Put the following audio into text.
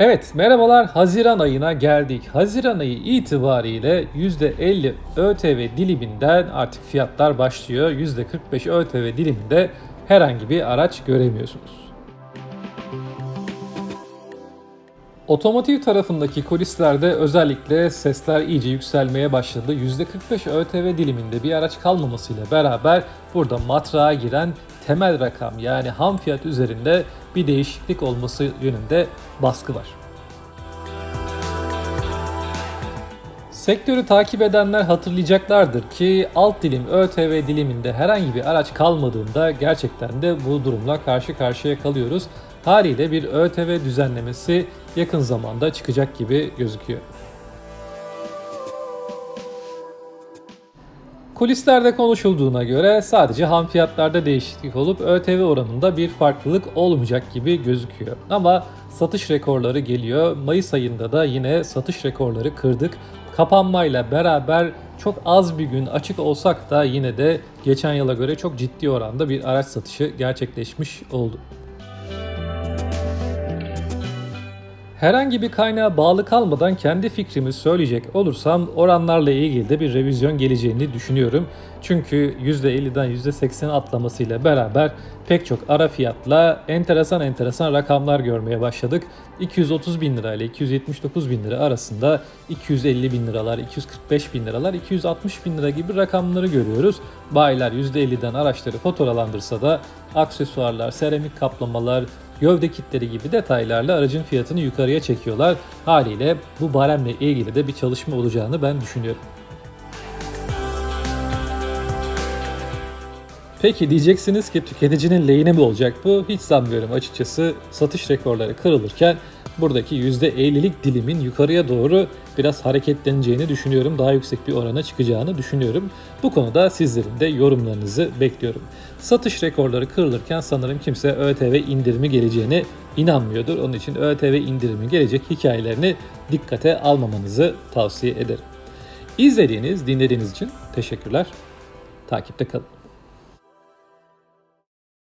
Evet, merhabalar. Haziran ayına geldik. Haziran ayı itibariyle %50 ÖTV diliminden artık fiyatlar başlıyor. %45 ÖTV diliminde herhangi bir araç göremiyorsunuz. Otomotiv tarafındaki kulislerde özellikle sesler iyice yükselmeye başladı. %45 ÖTV diliminde bir araç kalmamasıyla beraber burada matrağa giren temel rakam yani ham fiyat üzerinde bir değişiklik olması yönünde baskı var. Sektörü takip edenler hatırlayacaklardır ki alt dilim ÖTV diliminde herhangi bir araç kalmadığında gerçekten de bu durumla karşı karşıya kalıyoruz. Haliyle bir ÖTV düzenlemesi yakın zamanda çıkacak gibi gözüküyor. Kulislerde konuşulduğuna göre sadece ham fiyatlarda değişiklik olup ÖTV oranında bir farklılık olmayacak gibi gözüküyor. Ama satış rekorları geliyor. Mayıs ayında da yine satış rekorları kırdık. Kapanmayla beraber çok az bir gün açık olsak da yine de geçen yıla göre çok ciddi oranda bir araç satışı gerçekleşmiş oldu. Herhangi bir kaynağa bağlı kalmadan kendi fikrimi söyleyecek olursam oranlarla ilgili de bir revizyon geleceğini düşünüyorum. Çünkü %50'den %80 atlamasıyla beraber pek çok ara fiyatla enteresan enteresan rakamlar görmeye başladık. 230 bin lira ile 279 bin lira arasında 250 bin liralar, 245 bin liralar, 260 bin lira gibi rakamları görüyoruz. Bayiler %50'den araçları faturalandırsa da aksesuarlar, seramik kaplamalar, gövde kitleri gibi detaylarla aracın fiyatını yukarıya çekiyorlar. Haliyle bu baremle ilgili de bir çalışma olacağını ben düşünüyorum. Peki diyeceksiniz ki tüketicinin lehine mi olacak bu? Hiç sanmıyorum açıkçası. Satış rekorları kırılırken buradaki %50'lik dilimin yukarıya doğru biraz hareketleneceğini düşünüyorum. Daha yüksek bir orana çıkacağını düşünüyorum. Bu konuda sizlerin de yorumlarınızı bekliyorum. Satış rekorları kırılırken sanırım kimse ÖTV indirimi geleceğine inanmıyordur. Onun için ÖTV indirimi gelecek hikayelerini dikkate almamanızı tavsiye ederim. İzlediğiniz, dinlediğiniz için teşekkürler. Takipte kalın.